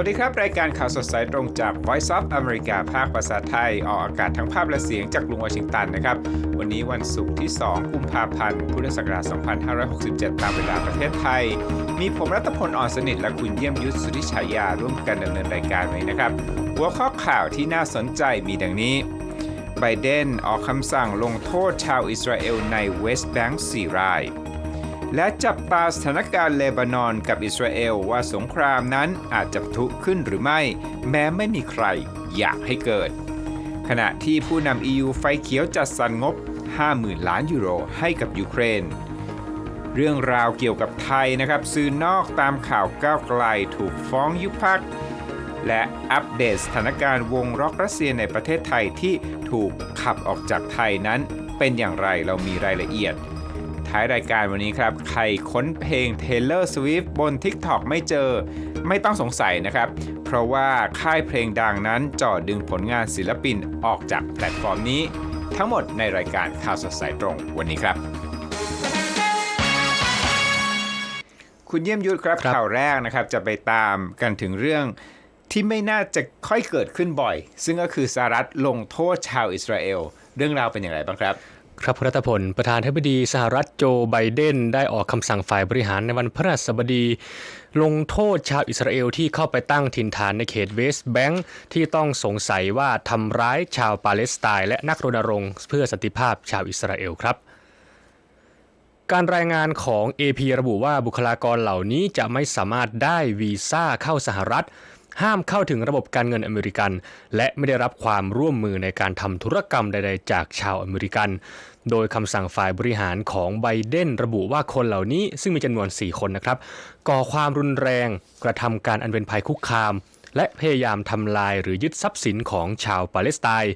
วัสดีครับ รายการข่าวสดสายตรงจาก Voice of America ภาคภาษาไทย ออกอากาศทั้งภาพและเสียงจากกรุงวอชิงตันนะครับ วันนี้วันศุกร์ที่ 2 กุมภาพันธ์ พุทธศักราช 2567 ตามเวลาประเทศไทย มีผมรัตพลอ่อนสนิท และคุณเยี่ยมยุทธสุธิฉายา ร่วมกันดำเนินรายการวันนี้นะครับ หัวข้อข่าวที่น่าสนใจมีดังนี้ไบเดนออกคำสั่งลงโทษชาวอิสราเอลในเวสต์แบงก์4ราย และจับตาสถานการณ์เลบานอนกับอิสราเอลว่าสงครามนั้นอาจจะทุขึ้นหรือไม่ แม้ไม่มีใครอยากให้เกิด ขณะที่ผู้นำ EU ไฟเขียวจัดสรรงบ 50,000 ล้านยูโรให้กับยูเครน เรื่องราวเกี่ยวกับไทยนะครับสื่อนอกตามข่าวก้าวไกลถูกฟ้องยุบพักและอัปเดตสถานการณ์วงร็อกรัสเซียในประเทศไทยที่ถูกขับออกจากไทยนั้นเป็นอย่างไรเรามีรายละเอียด ท้ายรายการวันนี้ครับ ใครค้นเพลง Taylor Swift บน TikTok ไม่เจอ ไม่ต้องสงสัยนะครับ เพราะว่าค่ายเพลงดังนั้นจ่อดึงผลงานศิลปินออกจากแพลตฟอร์มนี้ ทั้งหมดในรายการข่าวสดสายตรงวันนี้ครับ คุณเยี่ยมยุทธครับครับข่าวแรกนะครับจะไปตามกันถึงเรื่องที่ไม่น่าจะค่อยเกิดขึ้นบ่อย ซึ่งก็คือสหรัฐลงโทษชาวอิสราเอล เรื่องราวเป็นอย่างไรบ้างครับ ครับคุณรัตพล ประธานธิบดีสหรัฐโจไบเดน ได้ออกคำสั่งฝ่ายบริหารในวันพฤหัสบดี ลงโทษชาวอิสราเอลที่เข้าไปตั้งถิ่นฐานในเขตเวสต์แบงค์ที่ต้องสงสัยว่าทำร้ายชาวปาเลสไตน์และนักรณรงค์เพื่อสันติภาพชาวอิสราเอลครับการรายงานของ AP ระบุว่าบุคลากรเหล่านี้จะไม่สามารถได้วีซ่าเข้าสหรัฐ ห้ามเข้าถึงระบบการเงินอเมริกัน และไม่ได้รับความร่วมมือในการทำธุรกรรมใดๆ จากชาวอเมริกัน โดยคำสั่งฝ่ายบริหารของไบเดนระบุว่าคนเหล่านี้ซึ่งมีจำนวน 4 คนนะครับ ก่อความรุนแรง กระทำการอันเป็นภัยคุกคาม และพยายามทำลายหรือยึดทรัพย์สินของชาวปาเลสไตน์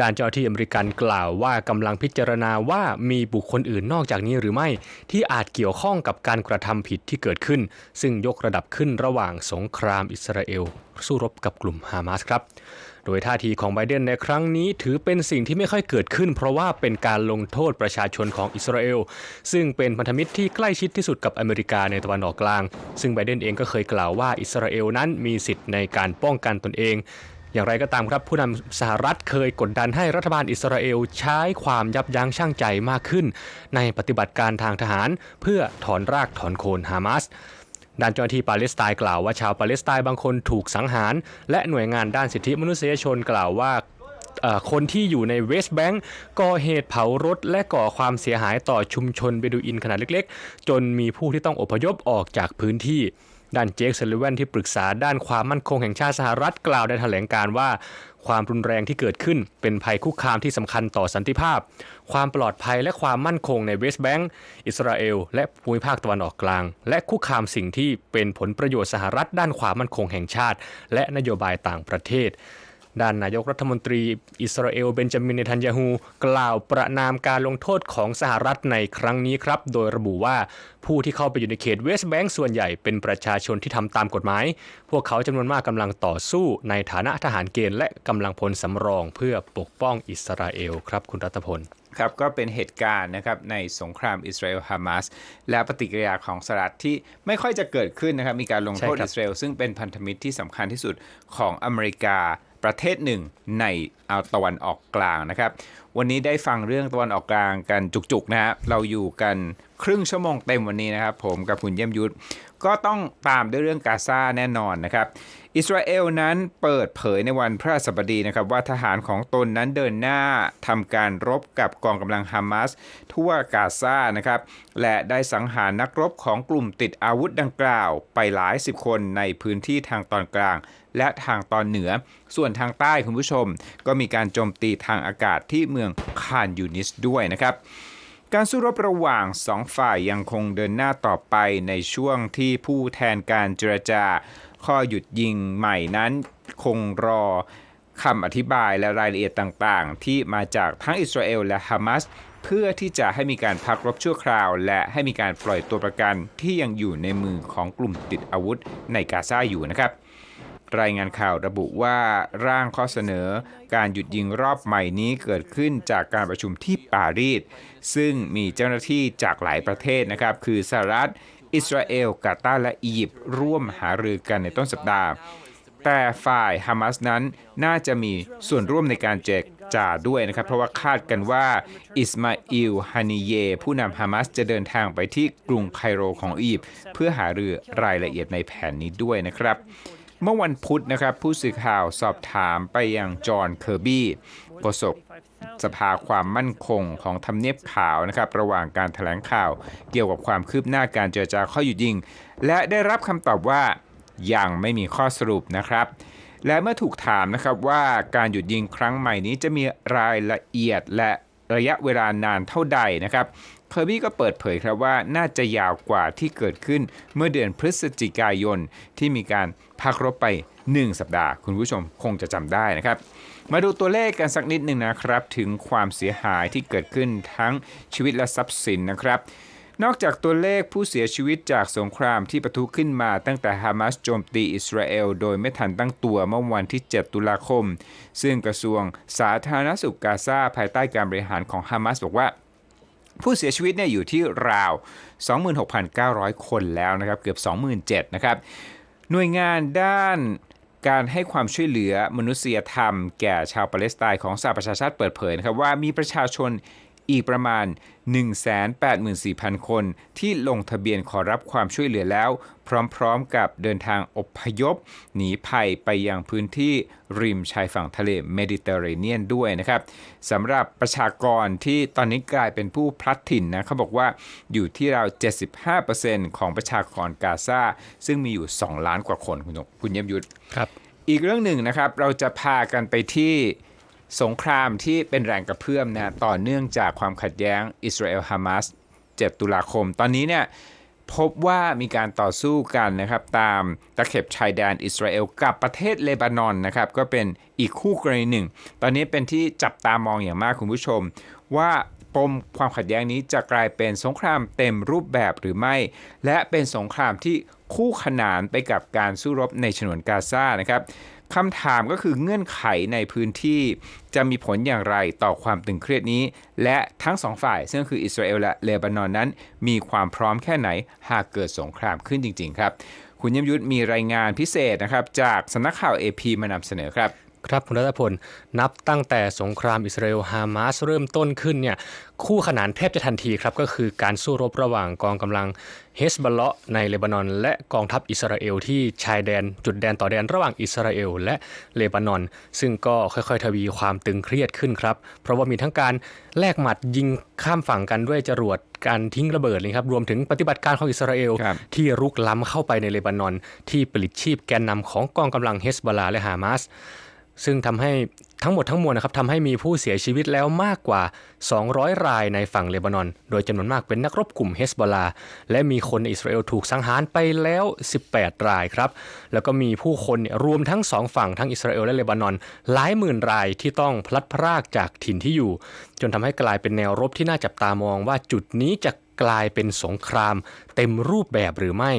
ด้านเจ้าที่อเมริกันกล่าวว่ากำลังพิจารณาว่ามีบุคคลอื่นนอกจากนี้หรือไม่ ที่อาจเกี่ยวข้องกับการกระทำผิดที่เกิดขึ้น ซึ่งยกระดับขึ้นระหว่างสงครามอิสราเอล สู้รบกับกลุ่มฮามาสครับ โดยท่าทีของไบเดนในครั้งนี้ถือเป็นสิ่งที่ไม่ค่อยเกิดขึ้น เพราะว่าเป็นการลงโทษประชาชนของอิสราเอล ซึ่งเป็นพันธมิตรที่ใกล้ชิดที่สุดกับอเมริกาในตะวันออกกลาง ซึ่งไบเดนเองก็เคยกล่าวว่าอิสราเอลนั้นมีสิทธิ์ในการป้องกันตนเอง อย่างไรก็ตามครับผู้นำสหรัฐเคยกดดันให้รัฐบาลอิสราเอลใช้ความยับยั้งชั่งใจมากขึ้น ในปฏิบัติการทางทหาร เพื่อถอนรากถอนโคนฮามาสด้านเจ้าหน้าที่ปาเลสไตน์กล่าวว่าชาวปาเลสไตน์บางคนถูกสังหาร และหน่วยงานด้านสิทธิมนุษยชนกล่าวว่าคนที่อยู่ในเวสต์แบงก์ก่อเหตุเผารถ และก่อความเสียหายต่อชุมชนเบดูอินขนาดเล็ก ๆ จนมีผู้ที่ต้องอพยพออกจากพื้นที่ ด้านเจคเซลิเวนที่ปรึกษาด้านความมั่นคงแห่งชาติสหรัฐกล่าวในแถลงการว่า ความรุนแรงที่เกิดขึ้นเป็นภัยคุกคามที่สำคัญต่อสันติภาพ ความปลอดภัยและความมั่นคงในเวสต์แบงก์อิสราเอล และภูมิภาคตะวันออกกลาง และคุกคามสิ่งที่เป็นผลประโยชน์สหรัฐด้านความมั่นคงแห่งชาติ และนโยบายต่างประเทศ ด้านนายกรัฐมนตรีอิสราเอลเบนจามินเนทันยาฮูกล่าวประนามการลงโทษของสหรัฐในครั้งนี้ครับ โดยระบุว่าผู้ที่เข้าไปอยู่ในเขตเวสต์แบงก์ส่วนใหญ่เป็นประชาชนที่ทำตามกฎหมาย พวกเขาจำนวนมากกำลังต่อสู้ในฐานะทหารเกณฑ์และกำลังพลสำรองเพื่อปกป้องอิสราเอลครับคุณรัตพลครับก็เป็นเหตุการณ์นะครับในสงครามอิสราเอลฮามาสและปฏิกิริยาของสหรัฐที่ไม่ค่อยจะเกิดขึ้นนะครับมีการลงโทษใช่ครับอิสราเอลซึ่งเป็นพันธมิตรที่สำคัญที่สุดของอเมริกา ประเทศหนึ่งในเอาตะวันออกกลางนะครับ วันนี้ได้ฟังเรื่องตะวันออกกลางกันจุกๆนะฮะเราอยู่กันครึ่งชั่วโมงเต็มวันนี้นะครับ ผมกับคุณเยี่ยมยุทธก็ต้องตามด้วยเรื่องกาซาแน่นอนนะครับ อิสราเอลนั้นเปิดเผยในวันพระสบดีนะครับ ว่าทหารของตนนั้นเดินหน้าทำการรบกับกองกำลังฮามาสทั่วกาซานะครับ และได้สังหารนักรบของกลุ่มติดอาวุธดังกล่าวไปหลายสิบคนในพื้นที่ทางตอนกลางและทางตอนเหนือ ส่วนทางใต้คุณผู้ชม ก็มีการโจมตีทางอากาศที่เมืองคานยูนิสด้วยนะครับการสู้รบระหว่างสองฝ่ายยังคงเดินหน้าต่อไปในช่วงที่ผู้แทนการเจรจา ข้อหยุดยิงใหม่นั้นคงรอคำอธิบายและรายละเอียดต่างๆ ที่มาจากทั้งอิสราเอลและฮามาสเพื่อที่จะให้มีการพักรบชั่วคราว และให้มีการปล่อยตัวประกันที่ยังอยู่ในมือของกลุ่มติดอาวุธในกาซาอยู่นะครับ รายงานข่าวระบุว่าร่างข้อเสนอการหยุดยิงรอบใหม่นี้เกิดขึ้นจากการประชุมที่ปารีสซึ่งมีเจ้าหน้าที่จากหลายประเทศนะครับ คือสหรัฐ อิสราเอล กาตาร์และอียิปต์ร่วมหารือกันในต้นสัปดาห์ แต่ฝ่ายฮามาสนั้นน่าจะมีส่วนร่วมในการเจรจาด้วยนะครับ เพราะว่าคาดกันว่าอิสมาอิลฮานิเย ผู้นำฮามาสจะเดินทางไปที่กรุงไคโรของอียิปต์เพื่อหารือรายละเอียดในแผนนี้ด้วยนะครับ เมื่อวันพุธนะครับ ผู้สื่อข่าวสอบถามไปยังจอห์นเคอร์บี้โฆษกสภาความมั่นคงของทำเนียบขาวนะครับระหว่างการถแถลงข่าวเกี่ยวกับความคืบหน้าการเจรจาข้อหยุดยิง และได้รับคำตอบว่ายังไม่มีข้อสรุปนะครับ และเมื่อถูกถามนะครับว่าการหยุดยิงครั้งใหม่นี้จะมีรายละเอียดและระยะเวลานานเท่าใดนะครับ เคอร์บี้ก็เปิดเผยครับว่าน่าจะยาวกว่าที่เกิดขึ้นเมื่อเดือนพฤศจิกายนที่มีการพักรบไป 1 สัปดาห์ คุณผู้ชมคงจะจำได้นะครับ มาดูตัวเลขกันสักนิดหนึ่งนะครับ ถึงความเสียหายที่เกิดขึ้นทั้งชีวิตและทรัพย์สินนะครับนอกจากตัวเลขผู้เสียชีวิตจากสงครามที่ปะทุขึ้นมาตั้งแต่ฮามาสโจมตีอิสราเอลโดยไม่ทันตั้งตัวเมื่อวันที่ 7 ตุลาคม ซึ่งกระทรวงสาธารณสุขกาซาภายใต้การบริหารของฮามาสบอกว่า ผู้เสียชีวิตเนี่ยอยู่ที่ราว 26,900 คนแล้วนะครับเกือบ 27,000นะครับหน่วยงานด้านการให้ความช่วยเหลือมนุษยธรรม แก่ชาวปาเลสไตน์ของสหประชาชาติเปิดเผยนะครับว่ามีประชาชน อีกประมาณ 184,000 คน ที่ลงทะเบียนขอรับความช่วยเหลือแล้ว พร้อมๆกับเดินทางอพยพ หนีภัยไปยังพื้นที่ริมชายฝั่งทะเลเมดิเตอร์เรเนียนด้วยนะครับสำหรับประชากรที่ตอนนี้กลายเป็นผู้พลัดถิ่นนะเขาบอกว่าอยู่ที่ราว 75%ของประชากรกาซาซึ่งมีอยู่ 2 ล้านกว่าคนคุณนกคุณเยี่ยมยุทธครับ อีกเรื่องหนึ่งนะครับเราจะพากันไปที่ สงครามที่เป็นแรงกระเพื่อมนะต่อเนื่องจากความขัดแย้งอิสราเอลฮามาส7ตุลาคม ตอนนี้เนี่ยพบว่ามีการต่อสู้กันนะครับ ตามตะเข็บชายแดนอิสราเอลกับประเทศเลบานอนนะครับ ก็เป็นอีกคู่กรณีหนึ่ง ตอนนี้เป็นที่จับตามองอย่างมากคุณผู้ชม ว่าปมความขัดแย้งนี้จะกลายเป็นสงครามเต็มรูปแบบหรือไม่ และเป็นสงครามที่คู่ขนานไปกับการสู้รบในฉนวนกาซานะครับ คำถามก็คือเงื่อนไขในพื้นที่จะมีผลอย่างไรต่อความตึงเครียดนี้ และทั้งสองฝ่ายซึ่งคืออิสราเอลและเลบานอนนั้น มีความพร้อมแค่ไหนหากเกิดสงครามขึ้นจริง ๆ ครับ คุณยมยุทธมีรายงานพิเศษนะครับ จากสำนักข่าว AP มานำเสนอครับ ครับคุณรัตพล นับตั้งแต่สงครามอิสราเอลฮามาสเริ่มต้นขึ้นเนี่ยคู่ขนานแทบจะทันทีครับก็คือการสู้รบระหว่างกองกำลังเฮสบอลเลาะในเลบานอน และกองทัพอิสราเอลที่ชายแดนจุดแดนต่อแดนระหว่างอิสราเอลและเลบานอน ซึ่งก็ค่อยๆ ทวีความตึงเครียดขึ้นครับ เพราะว่ามีทั้งการแลกหมัดยิงข้ามฝั่งกันด้วยจรวดการทิ้งระเบิดเลยครับรวมถึงปฏิบัติการของอิสราเอลครับที่รุกล้ำเข้าไปในเลบานอน ที่ปลิดชีพแกนนำของกองกำลังเฮสบอลาและฮามาส ซึ่งทำให้ทั้งหมดทั้งมวลนะครับทำให้มีผู้เสียชีวิตแล้วมากกว่า 200 รายในฝั่งเลบานอน โดยจำนวนมากเป็นนักรบกลุ่มเฮสบอลา และมีคนในอิสราเอลถูกสังหารไปแล้ว 18 รายครับ แล้วก็มีผู้คนเนี่ยรวมทั้งสองฝั่งทั้งอิสราเอลและเลบานอน หลายหมื่นรายที่ต้องพลัดพรากจากถิ่นที่อยู่ จนทำให้กลายเป็นแนวรบที่น่าจับตามองว่าจุดนี้จะกลายเป็นสงคราม เต็มรูปแบบหรือไม่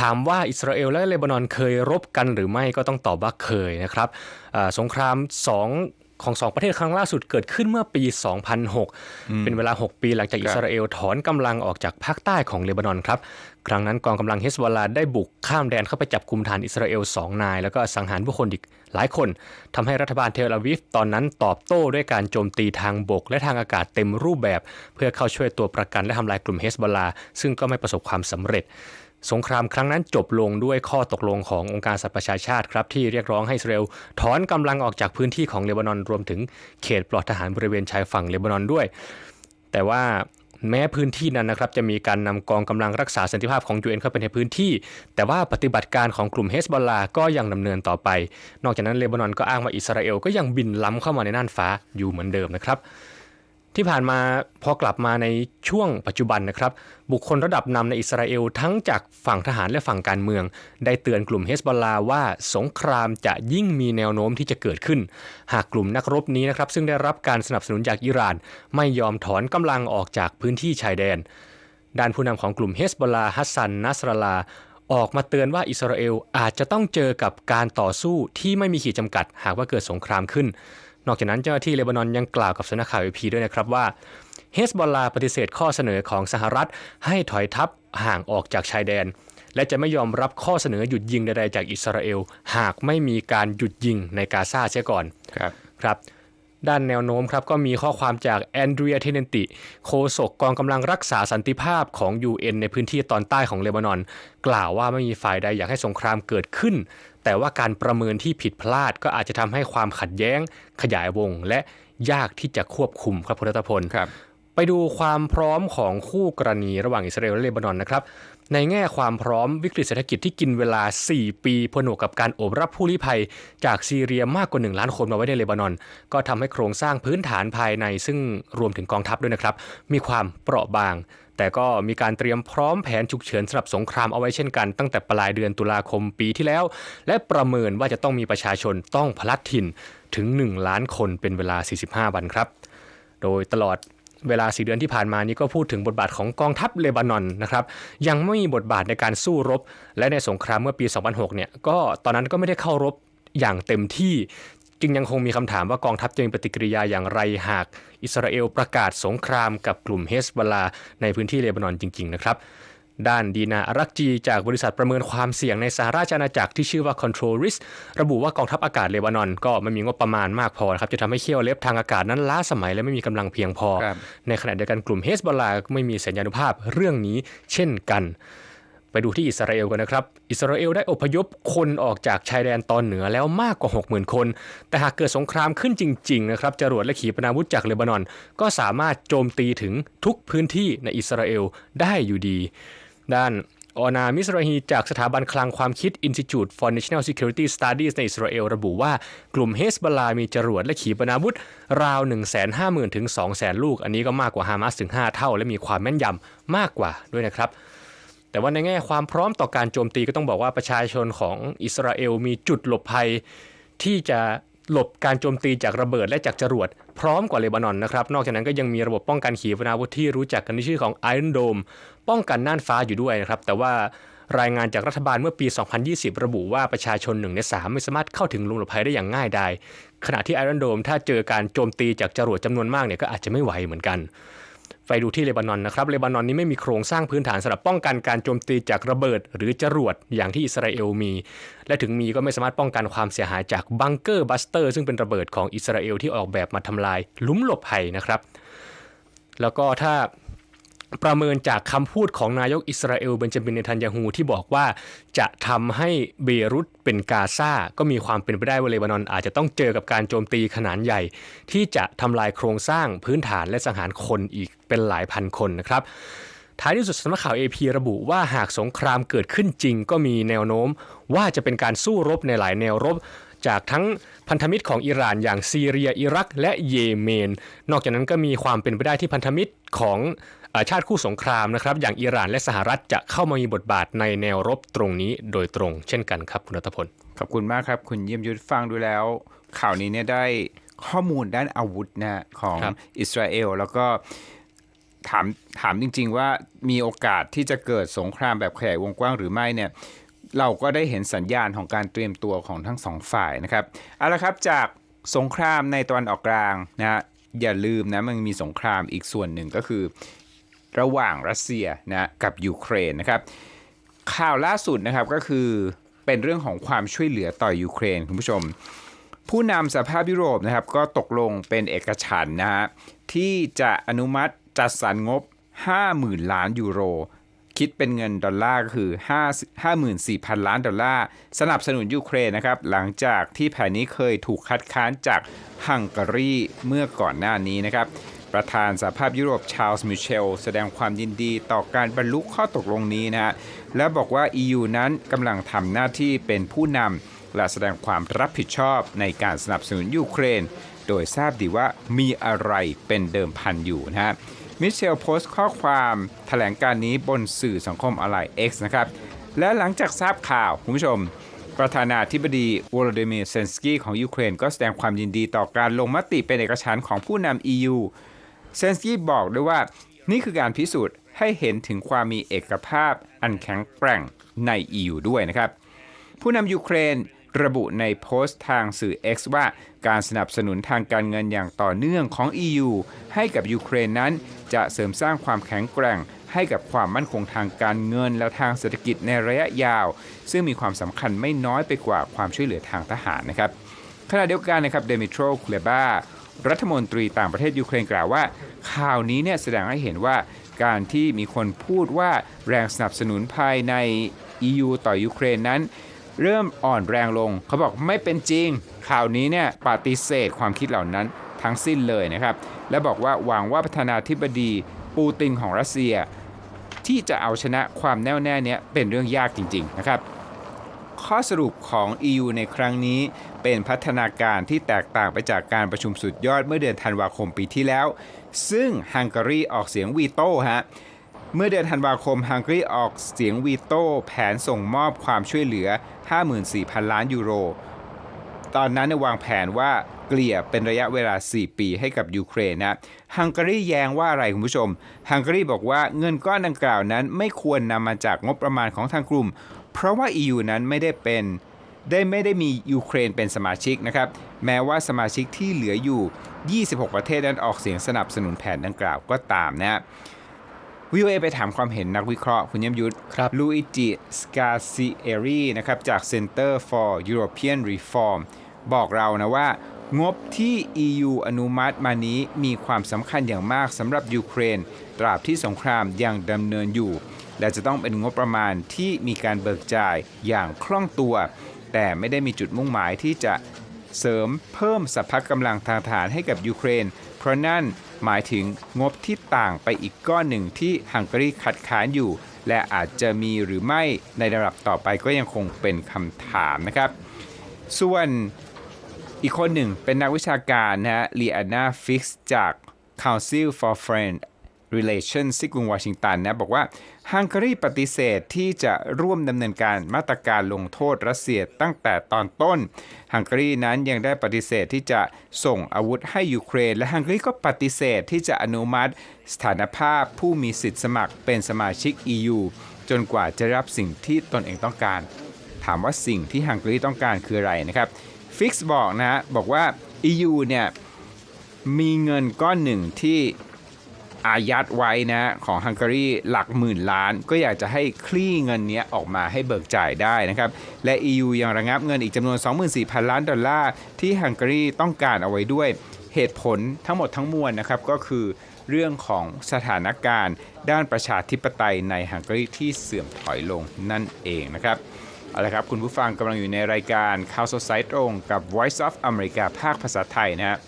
ถามว่าอิสราเอลและเลบานอนเคยรบกันหรือไม่ก็ต้องตอบว่าเคยนะครับอ่าสงครามสองของสองประเทศครั้งล่าสุดเกิดขึ้นเมื่อปี 2006 เป็นเวลา 6 ปีหลังจากอิสราเอลถอนกำลังออกจากภาคใต้ของเลบานอนครับ ครั้งนั้นกองกำลังเฮสบอลาได้บุกข้ามแดนเข้าไปจับกลุ่มฐานอิสราเอล 2 นาย แล้วก็สังหารผู้คนอีกหลายคน ทำให้รัฐบาลเทลอาวิฟตอนนั้นตอบโต้ด้วยการโจมตีทางบก และทางอากาศเต็มรูปแบบ เพื่อเข้าช่วยตัวประกันและทำลายกลุ่มเฮสบอลาซึ่งก็ไม่ประสบความสำเร็จ สงครามครั้งนั้นจบลงด้วยข้อตกลงขององค์การสหประชาชาติครับที่เรียกร้องให้อิสราเอลถอนกำลังออกจากพื้นที่ของเลบานอนรวมถึงเขตปลอดทหารบริเวณชายฝั่งเลบานอนด้วย แต่ว่าแม้พื้นที่นั้นนะครับจะมีการนำกองกำลังรักษาสันติภาพของ UN เอ็นเข้าไปในพื้นที่ แต่ว่าปฏิบัติการของกลุ่มเฮสบอลลาก็ยังดำเนินต่อไป นอกจากนั้นเลบานอนก็อ้างว่าอิสราเอลก็ยังบินล้ำเข้ามาในน่านฟ้าอยู่เหมือนเดิมนะครับ ที่ผ่านมาพอกลับมาในช่วงปัจจุบันนะครับ บุคคลระดับนำในอิสราเอลทั้งจากฝั่งทหารและฝั่งการเมือง ได้เตือนกลุ่มเฮสบอลลาว่าสงครามจะยิ่งมีแนวโน้มที่จะเกิดขึ้น หากกลุ่มนักรบนี้นะครับ ซึ่งได้รับการสนับสนุนจากอิหร่าน ไม่ยอมถอนกำลังออกจากพื้นที่ชายแดน ด้านผู้นำของกลุ่มเฮสบอลลาฮัสซันนัสรลาออกมาเตือนว่าอิสราเอลอาจจะต้องเจอกับการต่อสู้ที่ไม่มีขีดจำกัด หากว่าเกิดสงครามขึ้น นอกจากนั้นเจ้าหน้าที่เลบานอนยังกล่าวกับสำนักข่าวเอพีด้วยนะครับว่าเฮสบอลลาปฏิเสธข้อเสนอของสหรัฐให้ถอยทัพห่างออกจากชายแดน และจะไม่ยอมรับข้อเสนอหยุดยิงใดๆจากอิสราเอล หากไม่มีการหยุดยิงในกาซาเสียก่อนครับครับ ด้านแนวโน้มครับก็มีข้อความจากแอนเดรียเทเนนติโฆษกกองกำลังรักษาสันติภาพของ UN ในพื้นที่ตอนใต้ของเลบานอน กล่าวว่าไม่มีฝ่ายใดอยากให้สงครามเกิดขึ้น แต่ว่าการประเมินที่ผิดพลาดก็อาจจะทำให้ความขัดแย้งขยายวง และยากที่จะควบคุมครับคุณรัตพลครับ ไปดูความพร้อมของคู่กรณีระหว่างอิสราเอลและเลบานอนนะครับในแง่ความพร้อมวิกฤตเศรษฐกิจที่กินเวลา 4 ปีผนวกกับการโอบรับผู้ลี้ภัย จากซีเรียมากกว่า 1 ล้านคนมาไว้ในเลบานอน ก็ทำให้โครงสร้างพื้นฐานภายในซึ่งรวมถึงกองทัพด้วยนะครับ มีความเปราะบาง แต่ก็มีการเตรียมพร้อมแผนฉุกเฉินสำหรับสงครามเอาไว้เช่นกัน ตั้งแต่ปลายเดือนตุลาคมปีที่แล้ว และประเมินว่าจะต้องมีประชาชนต้องพลัดถิ่นถึง 1 ล้านคนเป็นเวลา 45 วันครับ โดยตลอดเวลา4เดือนที่ผ่านมานี้ก็พูดถึงบทบาทของกองทัพเลบานอนนะครับยังไม่มีบทบาทในการสู้รบ และในสงครามเมื่อปี 2006 เนี่ยก็ตอนนั้นก็ไม่ได้เข้ารบอย่างเต็มที่ จึงยังคงมีคำถามว่ากองทัพจะมีปฏิกิริยาอย่างไรหาก อิสราเอลประกาศสงครามกับกลุ่มเฮสบอลาในพื้นที่เลบานอนจริง ๆ นะครับด้านดีนาอารักจีจากบริษัทประเมินความเสี่ยงในสหราชอาณาจักรที่ชื่อว่า Control Risk ระบุว่ากองทัพอากาศเลบานอน ก็ไม่มีงบประมาณมากพอนะครับจะทำให้เขี้ยวเล็บทางอากาศนั้นล้าสมัยและไม่มีกำลังเพียงพอครับในขณะเดียวกันกลุ่มเฮสบอลลาก็ไม่มีสัญญานุภาพเรื่องนี้เช่นกัน ไปดูที่อิสราเอลกันนะครับ อิสราเอลได้อพยพคนออกจากชายแดนตอนเหนือแล้วมากกว่า 60,000 คน แต่หากเกิดสงครามขึ้นจริงๆนะครับจรวดและขีปนาวุธจากเลบานอน ก็สามารถโจมตีถึงทุกพื้นที่ในอิสราเอลได้อยู่ดี ด้านออนามิสราฮีจากสถาบันคลังความคิด Institute for National Security Studies ในอิสราเอลระบุว่ากลุ่มเฮสบลามีจรวดและขีปนาวุธ ราว 150,000 ถึง 200,000 ลูก อันนี้ก็มากกว่าฮามาสถึง 5 เท่า และมีความแม่นยำมากกว่าด้วยนะครับ แต่ว่าในแง่ความพร้อมต่อการโจมตีก็ต้องบอกว่าประชาชนของอิสราเอลมีจุดหลบภัย ที่จะหลบการโจมตีจากระเบิดและจากจรวดพร้อมกว่าเลบานอนนะครับ นอกจากนั้นก็ยังมีระบบป้องกันขีปนาวุธที่รู้จักกันในชื่อของ Iron Dome ป้องกันน่านฟ้าอยู่ด้วยนะครับ แต่ว่ารายงานจากรัฐบาลเมื่อปี 2020 ระบุว่าประชาชนหนึ่งในสามไม่สามารถเข้าถึงลุงหลบภัยได้อย่างง่ายดายขณะที่ Iron Dome ถ้าเจอการโจมตีจากจรวดจำนวนมากเนี่ยก็อาจจะไม่ไหวเหมือนกัน ไปดูที่เลบานอนนะครับเลบานอนนี้ไม่มีโครงสร้างพื้นฐานสำหรับป้องกันการโจมตีจากระเบิด หรือจรวดอย่างที่อิสราเอลมี และถึงมีก็ไม่สามารถป้องกันความเสียหายจากบังเกอร์บัสเตอร์ซึ่งเป็นระเบิดของอิสราเอลที่ออกแบบมาทำลาย ลุมหลบภัยนะครับ แล้วก็ถ้า ประเมินจากคำพูดของนายกอิสราเอลเบนจามินเนทันยาฮูที่บอกว่าจะทำให้เบรุตเป็นกาซาก็มีความเป็นไปได้ว่าเลบานอน อาจจะต้องเจอกับการโจมตีขนาดใหญ่ ที่จะทำลายโครงสร้างพื้นฐานและสังหารคนอีกเป็นหลายพันคนนะครับท้ายที่สุดสำนักข่าว AP ระบุว่าหากสงครามเกิดขึ้นจริง ก็มีแนวโน้ม ว่าจะเป็นการสู้รบในหลายแนวรบ จากทั้งพันธมิตรของอิหร่านอย่างซีเรียอิรัก และเยเมน นอกจากนั้นก็มีความเป็นไปได้ที่พันธมิตรของ ชาติคู่สงครามนะครับ อย่างอิหร่านและสหรัฐจะเข้ามามีบทบาทในแนวรบตรงนี้โดยตรง เช่นกันครับคุณรัตพลขอบคุณมากครับ คุณเยี่ยมยุทธฟังดูแล้ว ข่าวนี้เนี่ยได้ข้อมูลด้านอาวุธนะฮะของครับอิสราเอลแล้วก็ถามถามจริง ๆ ว่ามีโอกาสที่จะเกิดสงครามแบบขยายวงกว้างหรือไม่เนี่ยเราก็ได้เห็นสัญญาณของการเตรียมตัวของทั้งสองฝ่ายนะครับเอาละครับจากสงครามในตะวันออกกลางนะฮะอย่าลืมนะมันมีสงครามอีกส่วนหนึ่งก็คือ ระหว่างรัสเซียนะกับยูเครนนะครับ ข่าวล่าสุดนะครับก็คือเป็นเรื่องของความช่วยเหลือต่อยูเครนคุณผู้ชม ผู้นำสภาพยุโรปนะครับก็ตกลงเป็นเอกฉันท์นะฮะที่จะอนุมัติจัดสรรงบ 50,000 ล้านยูโร คิดเป็นเงินดอลลาร์ก็คือ 5 54,000 ล้านดอลลาร์ สนับสนุนยูเครนนะครับ หลังจากที่แผนนี้เคยถูกคัดค้านจากฮังการีเมื่อก่อนหน้านี้นะครับ ประธานสหภาพยุโรปชาร์ลส์มิเชล แสดงความยินดีต่อการบรรลุข้อตกลงนี้นะฮะและบอกว่า EU นั้นกำลังทำหน้าที่เป็นผู้นำและแสดงความรับผิดชอบในการสนับสนุนยูเครน โดยทราบดีว่ามีอะไรเป็นเดิมพันอยู่นะฮะมิเชลโพสต์ข้อความแถลงการนี้บนสื่อสังคมออนไลน์ X นะครับ และหลังจากทราบข่าวคุณผู้ชม ประธานาธิบดีวโลดิมีร์เซนสกี้ของยูเครน ก็แสดงความยินดีต่อการลงมติเป็นเอกฉันท์ของผู้นำ EU เซนสกี้บอกด้วยว่านี่คือการพิสูจน์ให้เห็นถึงความมีเอกภาพอันแข็งแกร่งใน EU ด้วยนะครับ ผู้นำยูเครนระบุในโพสต์ทางสื่อ X ว่าการสนับสนุนทางการเงินอย่างต่อเนื่องของ EU ให้กับยูเครนนั้นจะเสริมสร้างความแข็งแกร่ง ให้กับความมั่นคงทางการเงินและทางเศรษฐกิจในระยะยาว ซึ่งมีความสำคัญไม่น้อยไปกว่าความช่วยเหลือทางทหารนะครับขณะเดียวกันนะครับเดมิโตรคเลบา รัฐมนตรีต่างประเทศยูเครนกล่าวว่า ข่าวนี้เนี่ยแสดงให้เห็นว่าการที่มีคนพูดว่าแรงสนับสนุนภายใน EU ต่อยูเครนนั้น เริ่มอ่อนแรงลง เขาบอกไม่เป็นจริง ข่าวนี้เนี่ยปฏิเสธความคิดเหล่านั้นทั้งสิ้นเลยนะครับ และบอกว่าหวังว่าประธานาธิบดีปูตินของรัสเซีย ที่จะเอาชนะความแน่วแน่เนี้ยเป็นเรื่องยากจริง ๆ นะครับ ข้อสรุปของ EU ในครั้งนี้ เป็นพัฒนาการที่แตกต่างไปจากการประชุมสุดยอดเมื่อเดือนธันวาคมปีที่แล้ว ซึ่งฮังการีออกเสียงวีโต้ฮะเมื่อเดือนธันวาคมฮังการีออกเสียงวีโต้แผนส่งมอบความช่วยเหลือ 54,000 ล้านยูโร ตอนนั้นวางแผนว่าเกลี่ยเป็นระยะเวลา 4 ปีให้กับยูเครนนะฮังการีแย้งว่าอะไรคุณผู้ชมฮังการีบอกว่าเงินก้อนดังกล่าวนั้นไม่ควรนำมาจากงบประมาณของทางกลุ่ม เพราะว่า EU นั้นไม่ได้เป็นได้ไม่ได้มียูเครนเป็นสมาชิกนะครับ แม้ว่าสมาชิกที่เหลืออยู่ 26 ประเทศนั้นออกเสียงสนับสนุนแผนดังกล่าวก็ตามนะฮะ VOA ไปถามความเห็นนักวิเคราะห์คุณเยี่ยมยุทธครับลูอิจิสกาซิเอรีนะครับจาก Center for European Reform บอกเรานะว่า งบที่ EU อนุมัติมานี้มีความสำคัญอย่างมากสำหรับยูเครน ตราบที่สงครามยังดำเนินอยู่ และจะต้องเป็นงบประมาณที่มีการเบิกจ่ายอย่างคล่องตัว แต่ไม่ได้มีจุดมุ่งหมายที่จะเสริมเพิ่มสัพพะกำลังทางทหารให้กับยูเครน เพราะนั่นหมายถึงงบที่ต่างไปอีกก้อนหนึ่งที่ฮังการีขัดขานอยู่ และอาจจะมีหรือไม่ในระดับต่อไปก็ยังคงเป็นคำถามนะครับ ส่วนอีกคนหนึ่งเป็นนักวิชาการนะฮะลีอานาฟิกซ์จาก Council for Foreign Relations ที่กรุงวอชิงตันนะบอกว่าฮังการีปฏิเสธที่จะร่วมดำเนินการมาตรการลงโทษรัสเซียตั้งแต่ตอนต้นฮังการีนั้นยังได้ปฏิเสธที่จะส่งอาวุธให้ยูเครน และฮังการีก็ปฏิเสธที่จะอนุมัติสถานภาพผู้มีสิทธิสมัครเป็นสมาชิก EU จนกว่าจะรับสิ่งที่ตนเองต้องการ ถามว่าสิ่งที่ฮังการีต้องการคืออะไรนะครับฟิกซ์บอกนะฮะบอกว่า EU เนี่ยมีเงินก้อนหนึ่งที่ อายัดไว้นะของฮังการีหลักหมื่นล้าน ก็อยากจะให้คลี่เงินเนี้ยออกมาให้เบิกจ่ายได้นะครับ และ EU ยังระงับเงินอีกจำนวน 24,000 ล้านดอลลาร์ที่ฮังการีต้องการเอาไว้ด้วยเหตุผลทั้งหมดทั้งมวลนะครับก็คือเรื่องของสถานการณ์ด้านประชาธิปไตยในฮังการีที่เสื่อมถอยลงนั่นเองนะครับเอาละครับคุณผู้ฟังกำลังอยู่ในรายการข่าวสดสายตรงกับ Voice of America ภาคภาษาไทยนะฮะ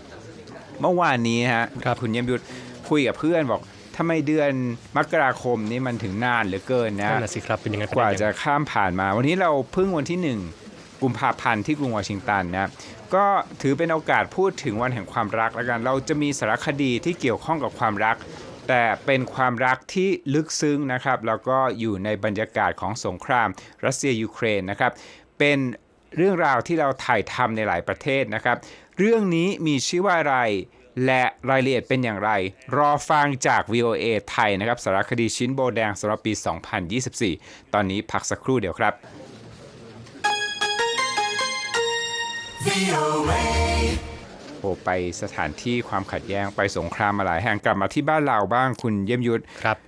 เมื่อวานนี้ฮะครับคุณเยี่ยมยุทธ คุยกับเพื่อนบอกทำไมเดือนมกราคมนี้มันถึงนานเหลือเกินนะนั่นแหละสิครับเป็นยังไงกว่าจะข้ามผ่านมา วันนี้เราเพิ่งวันที่1กุมภาพันธ์ที่กรุงวอชิงตันนะก็ถือเป็นโอกาสพูดถึงวันแห่งความรักแล้วกัน เราจะมีสารคดีที่เกี่ยวข้องกับความรัก แต่เป็นความรักที่ลึกซึ้งนะครับ แล้วก็อยู่ในบรรยากาศของสงครามรัสเซียยูเครนนะครับ เป็นเรื่องราวที่เราถ่ายทำในหลายประเทศนะครับ เรื่องนี้มีชื่อว่าอะไร และรายละเอียดเป็นอย่างไร รอฟังจาก VOA ไทยนะครับสารคดีชิ้นโบแดงสำหรับปี 2024 ตอนนี้พักสักครู่เดียวครับ โอ้ไปสถานที่ความขัดแย้งไปสงครามมาหลายแห่งกลับมาที่บ้านเราบ้างคุณเยี่ยมยุทธครับ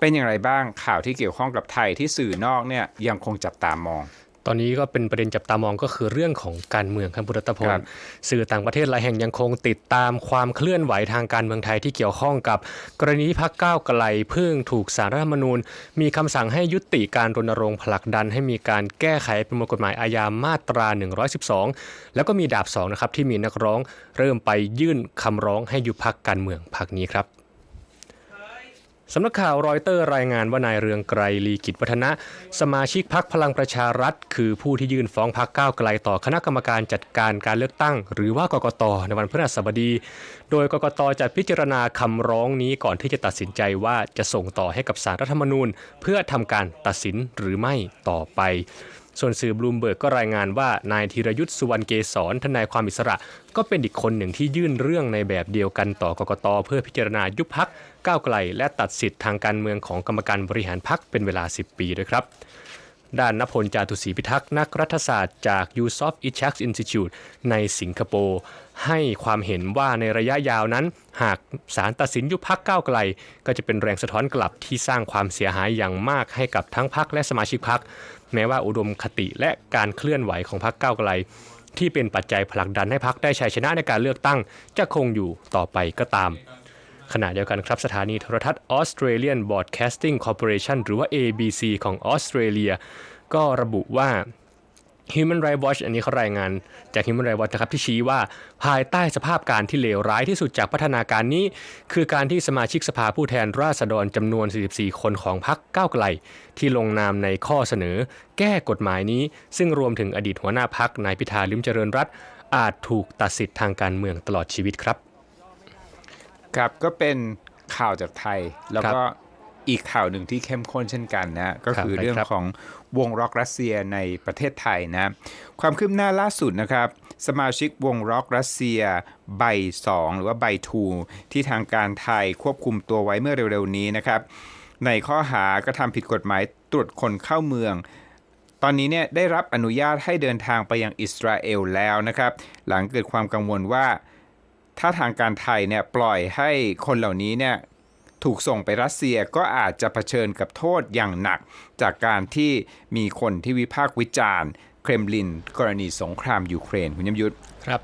เป็นอย่างไรบ้างข่าวที่เกี่ยวข้องกับไทยที่สื่อนอกเนี่ยยังคงจับตามอง ตอนนี้ก็เป็นประเด็นจับตามองก็คือเรื่องของการเมืองครับบุรัตพครัลบสื่อต่างประเทศหลายแห่งยังคงติดตามความเคลื่อนไหวทางการเมืองไทยที่เกี่ยวข้องกับ กรณีพักก้าวไกลเพิ่งถูกสารรัฐธรรมนูญ มีคำสั่งให้ยุติการรณรงค์ผลักดัน ให้มีการแก้ไขประมวลกฎหมายอาญามาตรา 112 แล้วก็มีดาบสองนะครับที่มีนักร้องเริ่มไปยื่นคำร้องให้ยุบพักการเมืองพักนี้ครับ สำนักข่าวรอยเตอร์รายงานว่านายเรืองไกรลีกิจวัฒนะ สมาชิกพักพลังประชารัฐ คือผู้ที่ยื่นฟ้องพักก้าวไกลต่อคณะกรรมการจัดการการเลือกตั้ง หรือว่ากกตในวันพฤหัสบดี โดยกกตจะพิจารณาคำร้องนี้ก่อนที่จะตัดสินใจว่าจะส่งต่อให้กับสารรัฐธรรมนูญ เพื่อทำการตัดสินหรือไม่ต่อไป ส่วนสื่อบลูมเบิร์กก็รายงานว่านายธีรยุทธ์สุวรรณเกษรทนายความอิสระ ก็เป็นอีกคนหนึ่งที่ยื่นเรื่องในแบบเดียวกันต่อกกตเพื่อพิจารณายุบพักก้าวไกล และตัดสิทธิ์ทางการเมืองของกรรมการบริหารพักเป็นเวลา 10 ปีด้วยครับด้านนพลจาตุศรีพิทักษ์นักรัฐศาสตร์จาก u s o f i c h a k Institute ในสิงคโปร์ให้ความเห็นว่าในระยะยาวนั้น หากศาลตัดสินยุบพักก้าวไกล ก็จะเป็นแรงสะท้อนกลับที่สร้างความเสียหายอย่างมากให้กับทั้งพักและสมาชิกพัก แม้ว่าอุดมคติและการเคลื่อนไหวของพรรคก้าวไกล ที่เป็นปัจจัยผลักดันให้พรรคได้ชัยชนะในการเลือกตั้ง จะคงอยู่ต่อไปก็ตาม ขณะเดียวกันครับสถานีโทรทัศน์ Australian Broadcasting Corporation หรือว่า ABC ของออสเตรเลียก็ระบุว่า Human Rights Watch อันนี้เขารายงานจาก Human Rights Watch นะครับที่ชี้ว่าภายใต้สภาพการที่เลวร้ายที่สุดจากพัฒนาการนี้ คือการที่สมาชิกสภาผู้แทนราษฎรจำนวน 44 คนของพรรคก้าวไกล ที่ลงนามในข้อเสนอ แก้กฎหมายนี้ ซึ่งรวมถึงอดีตหัวหน้าพักนายพิธาลิมเจริญรัตน์อาจถูกตัดสิทธิ์ทางการเมืองตลอดชีวิตครับ ครับก็เป็นข่าวจากไทยแล้วครับก็ อีกข่าวหนึ่งที่เข้มข้นเช่นกันนะก็คือครับเรื่องครับของวงร็อกรัสเซียในประเทศไทยนะความคืบหน้าล่าสุดนะครับ สมาชิกวงร็อกรัสเซียใบ 2 หรือว่าใบ2ที่ทางการไทยควบคุมตัวไว้เมื่อเร็วๆนี้นะครับ ในข้อหากระทำผิดกฎหมายตรวจคนเข้าเมือง ตอนนี้เนี่ยได้รับอนุญาตให้เดินทางไปยังอิสราเอลแล้วนะครับ หลังเกิดความกังวลว่าถ้าทางการไทยเนี่ยปล่อยให้คนเหล่านี้เนี่ย ถูกส่งไปรัสเซียก็อาจจะเผชิญกับโทษอย่างหนัก จากการที่มีคนที่วิพากษ์วิจารณ์ เครมลิน กรณีสงครามยูเครน คุณยมยุทธครับ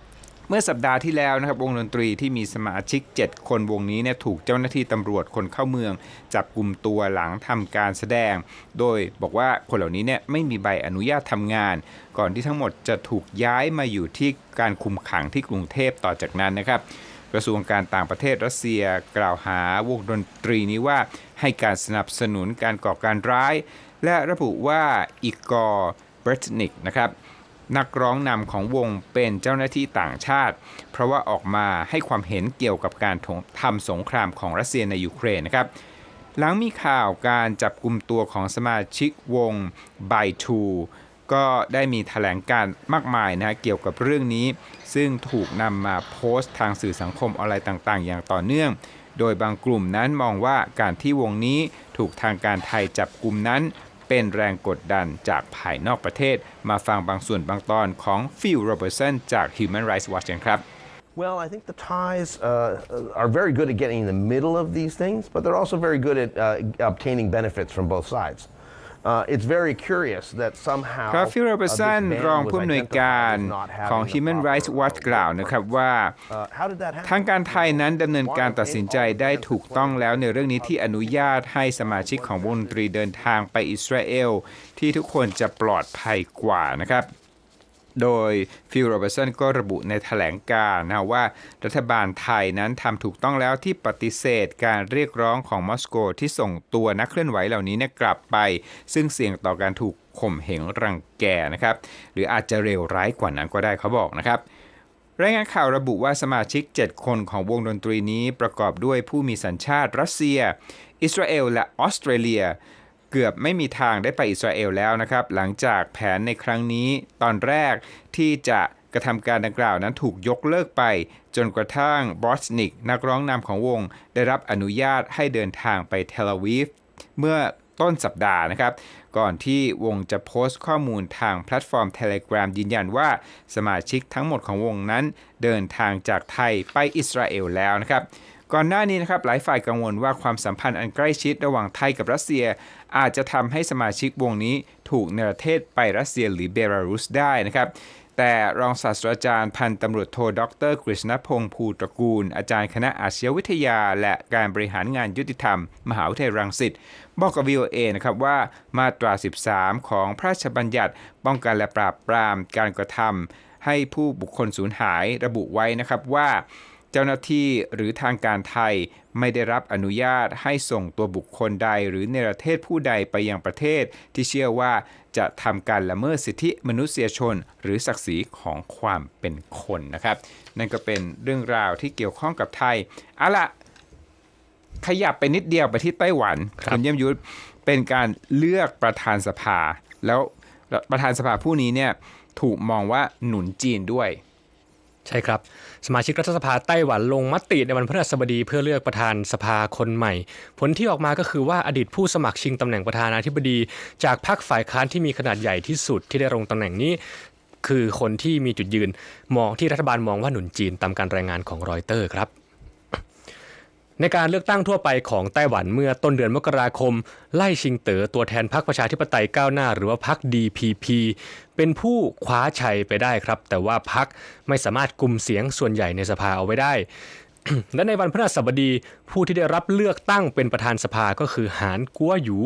เมื่อสัปดาห์ที่แล้วนะครับวงดนตรีที่มีสมาชิก 7 คนวงนี้เนี่ยถูกเจ้าหน้าที่ตำรวจคนเข้าเมือง จับกลุ่มตัวหลังทำการแสดง โดยบอกว่าคนเหล่านี้เนี่ยไม่มีใบอนุญาตทำงาน ก่อนที่ทั้งหมดจะถูกย้ายมาอยู่ที่การคุมขังที่กรุงเทพต่อจากนั้นนะครับ กระทรวงการต่างประเทศรัสเซียกล่าวหาวงดนตรีนี้ว่าให้การสนับสนุนการก่อการร้าย และระบุว่าอีกอร์เบรตนิกนะครับนักร้องนำของวงเป็นเจ้าหน้าที่ต่างชาติ เพราะว่าออกมาให้ความเห็นเกี่ยวกับการทำสงครามของรัสเซียในยูเครนนะครับ หลังมีข่าวการจับกลุ่มตัวของสมาชิกวงไบทู ก็ได้มีถแถลงการมากมายนะฮะเกี่ยวกับเรื่องนี้ ซึ่งถูกนำมาโพสต์ทางสื่อสังคมออนไลน์ต่าง ๆ อย่างต่อเนื่อง โดยบางกลุ่มนั้นมองว่าการที่วงนี้ถูกทางการไทยจับกลุ่มนั้น เป็นแรงกดดันจากภายนอกประเทศ มาฟังบางส่วนบางตอนของฟิลโรเบอร์สันจาก Human Rights Watch กันครับ Well, I think the Thais uh, are very good at getting in the middle of these things, but they're also very good at uh, obtaining benefits from both sides. Uh, it's very curious that somehow ครับฟิลโรเบอ uh, ร์ this สัน ban รอง was ผู้อำนวย identified การ as not having ของ the Human proper, Rights Watch uh, กล่าวนะครับว่า Uh, how did that happen? ทางการไทยนั้นดำเนินการตัดสินใจได้ถูกต้องแล้วในเรื่องนี้ที่อนุญาตให้สมาชิกของวงดนตรีเดินทางไปอิสราเอลที่ทุกคนจะปลอดภัยกว่านะครับ โดยฟิลโรเบอร์สันก็ระบุในแถลงการ์นะว่ารัฐบาลไทยนั้นทำถูกต้องแล้วที่ปฏิเสธการเรียกร้องของมอสโกที่ส่งตัวนักเคลื่อนไหวเหล่านี้นกลับไป ซึ่งเสี่ยงต่อการถูกข่มเหงรังแกนะครับ หรืออาจจะเลวร้ายกว่านั้นก็ได้เขาบอกนะครับรายงานข่าวระบุว่าสมาชิก 7 คนของวงดนตรีนี้ประกอบด้วยผู้มีสัญชาติรัสเซีย อิสราเอล และออสเตรเลีย เกือบไม่มีทางได้ไปอิสราเอลแล้วนะครับ หลังจากแผนในครั้งนี้ตอนแรกที่จะกระทำการดังกล่าวนั้นถูกยกเลิกไป จนกระทั่งบอสนิก นักร้องนำของวง ได้รับอนุญาตให้เดินทางไปเทลอาวีฟเมื่อต้นสัปดาห์นะครับ ก่อนที่วงจะโพสต์ข้อมูลทางแพลตฟอร์ม Telegram ยืนยันว่าสมาชิกทั้งหมดของวงนั้น เดินทางจากไทยไปอิสราเอลแล้วนะครับ ก่อนหน้านี้นะครับหลายฝ่ายกังวลว่าความสัมพันธ์อันใกล้ชิดระหว่างไทยกับรัสเซีย อาจจะทำให้สมาชิกวงนี้ถูกเนรเทศไปรัสเซียหรือเบลารุสได้นะครับแต่รองศาสตราจารย์พันตำรวจโทดรกฤษณพงศ์ภูตระกูล อาจารย์คณะอาชญาวิทยา และการบริหารงานยุติธรรม มหาวิทยาลัยรังสิตบอกกับ VOA นะครับว่ามาตรา 13 ของพระราชบัญญัติป้องกันและปราบปรามการกระทำให้ผู้บุคคลสูญหายระบุไว้นะครับว่า เจ้าหน้าที่หรือทางการไทยไม่ได้รับอนุญาตให้ส่งตัวบุคคลใดหรือเนรเทศผู้ใดไปยังประเทศ ที่เชื่อว่าจะทำการละเมิดสิทธิมนุษยชน หรือศักดิ์ศรีของความเป็นคนนะครับ นั่นก็เป็นเรื่องราวที่เกี่ยวข้องกับไทยเอาละขยับไปนิดเดียวไปที่ไต้หวันครับณเยี่ยมยุทธเป็นการเลือกประธานสภา แล้วประธานสภาผู้นี้เนี่ยถูกมองว่าหนุนจีนด้วย ใช่ครับ สมาชิกรัฐสภาไต้หวันลงมติในวันพฤหัสบดีเพื่อเลือกประธานสภาคนใหม่ ผลที่ออกมาก็คือว่าอดีตผู้สมัครชิงตำแหน่งประธานาธิบดี จากพรรคฝ่ายค้านที่มีขนาดใหญ่ที่สุดที่ได้ลงตำแหน่งนี้ คือคนที่มีจุดยืนมองที่รัฐบาลมองว่าหนุนจีนตามการรายงานของรอยเตอร์ครับ ในการเลือกตั้งทั่วไปของไต้หวันเมื่อต้นเดือนมกราคม ไล่ชิงเต๋อตัวแทนพรรคประชาธิปไตยก้าวหน้า หรือว่าพรรค DPP เป็นผู้คว้าชัยไปได้ครับ แต่ว่าพรรคไม่สามารถกลุ่มเสียงส่วนใหญ่ในสภาเอาไว้ได้ และในวันพฤหัสบดีผู้ที่ได้รับเลือกตั้งเป็นประธานสภาก็คือหานกัวหยู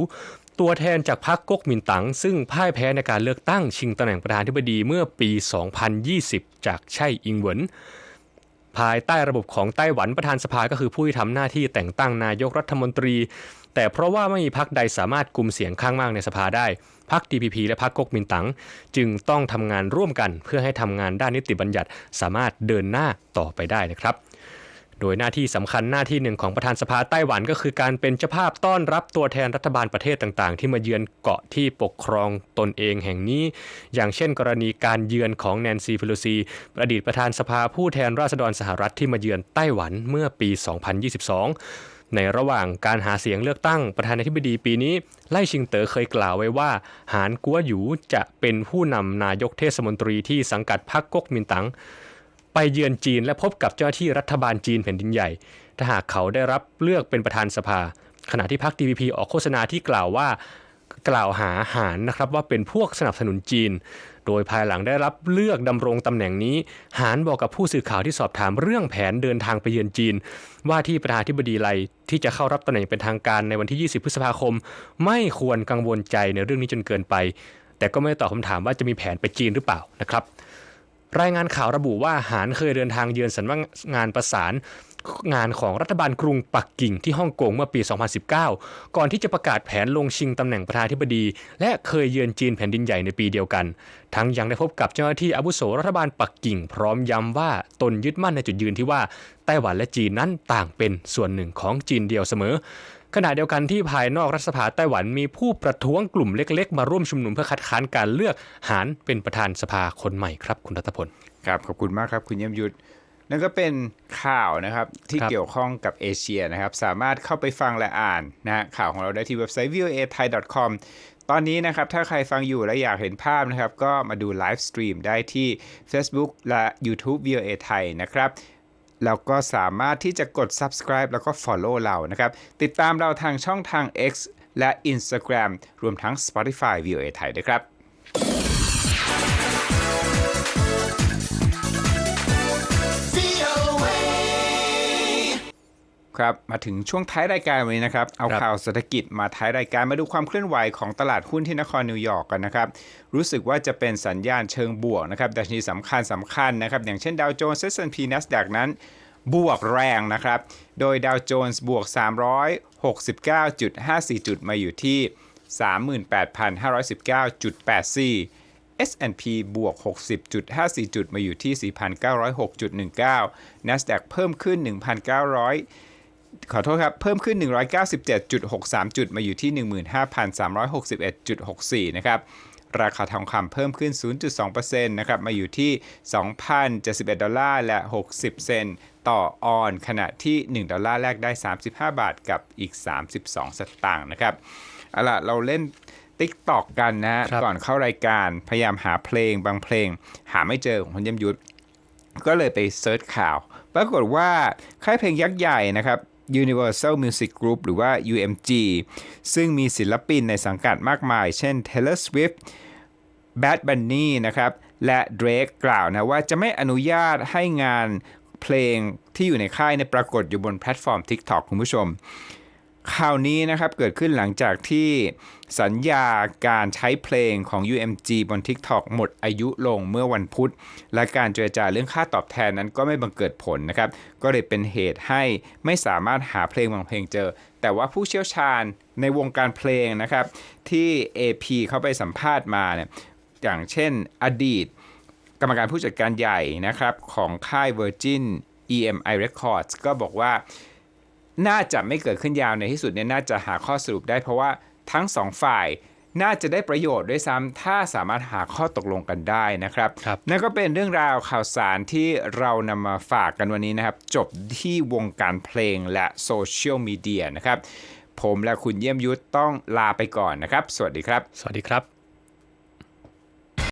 ตัวแทนจากพรรคก๊กมินตั๋งซึ่งพ่ายแพ้ในการเลือกตั้งชิงตำแหน่งประธานาธิบดีเมื่อปี 2020 จากไช่อิงเหวิน ภายใต้ระบบของไต้หวันประธานสภาก็คือผู้ที่ทำหน้าที่แต่งตั้งนายกรัฐมนตรี แต่เพราะว่าไม่มีพรรคใดสามารถกลุ่มเสียงข้างมากในสภาได้พรรค DPP และพรรคก๊กมินตั๋งจึงต้องทำงานร่วมกัน เพื่อให้ทำงานด้านนิติบัญญัติสามารถเดินหน้าต่อไปได้นะครับ โดยหน้าที่สำคัญหน้าที่หนึ่งของประธานสภาไต้หวันก็คือการเป็นเจ้าภาพต้อนรับตัวแทนรัฐบาลประเทศต่างๆ ที่มาเยือนเกาะที่ปกครองตนเองแห่งนี้ อย่างเช่น กรณีการเยือนของแนนซีเพโลซีอดีตประธานสภาผู้แทนราษฎรสหรัฐที่มาเยือนไต้หวันเมื่อปี 2022 ในระหว่างการหาเสียงเลือกตั้งประธานาธิบดีปีนี้ ไล่ชิงเต๋อเคยกล่าวไว้ว่า หานกัวหยูจะเป็นผู้นำนายกเทศมนตรีที่สังกัดพรรคก๊กมินตั๋ง ไปเยือนจีนและพบกับเจ้าหน้าที่รัฐบาลจีนแผ่นดินใหญ่ ถ้าหากเขาได้รับเลือกเป็นประธานสภา ขณะที่พรรค DPP ออกโฆษณาที่กล่าวว่ากล่าวหาหารนะครับว่าเป็นพวกสนับสนุนจีน โดยภายหลังได้รับเลือกดำรงตำแหน่งนี้ หารบอกกับผู้สื่อข่าวที่สอบถามเรื่องแผนเดินทางไปเยือนจีน ว่าที่ประธานาธิบดีไลที่จะเข้ารับตำแหน่งเป็นทางการในวันที่ 20 พฤษภาคม ไม่ควรกังวลใจในเรื่องนี้จนเกินไป แต่ก็ไม่ตอบคำถามว่าจะมีแผนไปจีนหรือเปล่านะครับ รายงานข่าวระบุว่าหานเคยเดินทางเยือนสำนักงานประสานงานของรัฐบาลกรุงปักกิ่งที่ฮ่องกงเมื่อปี 2019 ก่อนที่จะประกาศแผนลงชิงตำแหน่งประธานาธิบดี และเคยเยือนจีนแผ่นดินใหญ่ในปีเดียวกัน ทั้งยังได้พบกับเจ้าหน้าที่อาวุโสรัฐบาลปักกิ่ง พร้อมย้ำว่าตนยึดมั่นในจุดยืนที่ว่าไต้หวันและจีนนั้นต่างเป็นส่วนหนึ่งของจีนเดียวเสมอ ขณะเดียวกันที่ภายนอกรัฐสภาไต้หวันมีผู้ประท้วงกลุ่มเล็ก ๆ มาร่วมชุมนุมเพื่อคัดค้านการเลือกหานเป็นประธานสภาคนใหม่ครับคุณรัตพลครับขอบคุณมากครับคุณเยี่ยมยุทธนั่นก็เป็นข่าวนะครับที่เกี่ยวข้องกับเอเชียนะครับ สามารถเข้าไปฟังและอ่านนะฮะข่าวของเราได้ที่เว็บไซต์ voa thai com ตอนนี้นะครับ ถ้าใครฟังอยู่และอยากเห็นภาพนะครับ ก็มาดูไลฟ์สตรีมได้ที่ Facebook และ YouTube voa thai นะครับ แล้วก็สามารถที่จะกด subscribe แล้วก็ follow เรานะครับ ติดตามเราทางช่องทาง X และ Instagram รวมทั้ง Spotify voa thai ด้วยครับ ครับมาถึงช่วงท้ายรายการวันนี้นะครับเอาครับข่าวเศรษฐกิจมาท้ายรายการมาดูความเคลื่อนไหวของตลาดหุ้นที่นครนิวยอร์กกันนะครับรู้สึกว่าจะเป็นสัญญาณเชิงบวกนะครับดัชนีสำคัญสำคัญนะครับอย่างเช่นดาวโจนส์ S&P NASDAQ นั้น บวกแรงนะครับโดยดาวโจนส์บวก 369.54 จุดมาอยู่ที่ 38,519.84 S&P บวก 60.54 จุดมาอยู่ที่ 4,906.19 NASDAQ เพิ่มขึ้น 1,900 ขอโทษครับ เพิ่มขึ้น 197.63 จุดมาอยู่ที่ 15,361.64 นะครับ ราคาทองคำเพิ่มขึ้น 0.2%นะครับ มาอยู่ที่ 2,071 ดอลลาร์ และ 60 เซนต์ต่อออน ขณะที่ 1 ดอลลาร์แลกได้ 35 บาทกับอีก 32 สตางค์นะครับ เอาล่ะ เราเล่นติ๊กตอกกันนะฮะครับก่อนเข้ารายการ พยายามหาเพลงบางเพลง หาไม่เจอของคุณเยี่ยมยุทธก็เลยไปเซิร์ชข่าว ปรากฏว่าค่ายเพลงยักษ์ใหญ่นะครับ Universal Music Group หรือว่า UMG ซึ่งมีศิลปินในสังกัดมากมาย เช่น Taylor Swift Bad Bunny นะครับ และ Drake กล่าวนะว่าจะไม่อนุญาตให้งานเพลงที่อยู่ในค่ายในปรากฏอยู่บนแพลตฟอร์ม TikTok คุณผู้ชม ข่าวนี้นะครับเกิดขึ้นหลังจากที่สัญญาการใช้เพลงของ UMG บน TikTok หมดอายุลงเมื่อวันพุธ และการเจรจาเรื่องค่าตอบแทนนั้นก็ไม่บังเกิดผลนะครับ ก็เลยเป็นเหตุให้ไม่สามารถหาเพลงบางเพลงเจอ แต่ว่าผู้เชี่ยวชาญในวงการเพลงนะครับ ที่ AP เข้าไปสัมภาษณ์มาเนี่ยอย่างเช่นอดีต กรรมการผู้จัดการใหญ่นะครับของค่าย Virgin EMI Records ก็บอกว่า น่าจะไม่เกิดขึ้นยาวในที่สุดเนี่ยน่าจะหาข้อสรุปได้เพราะว่าทั้งสองฝ่ายน่าจะได้ประโยชน์ด้วยซ้ำถ้าสามารถหาข้อตกลงกันได้นะครับครับนั่นก็เป็นเรื่องราวข่าวสารที่เรานำมาฝากกันวันนี้นะครับ จบที่วงการเพลงและโซเชียลมีเดียนะครับ ผมและคุณเยี่ยมยุทธต้องลาไปก่อนนะครับ สวัสดีครับ สวัสดีครับ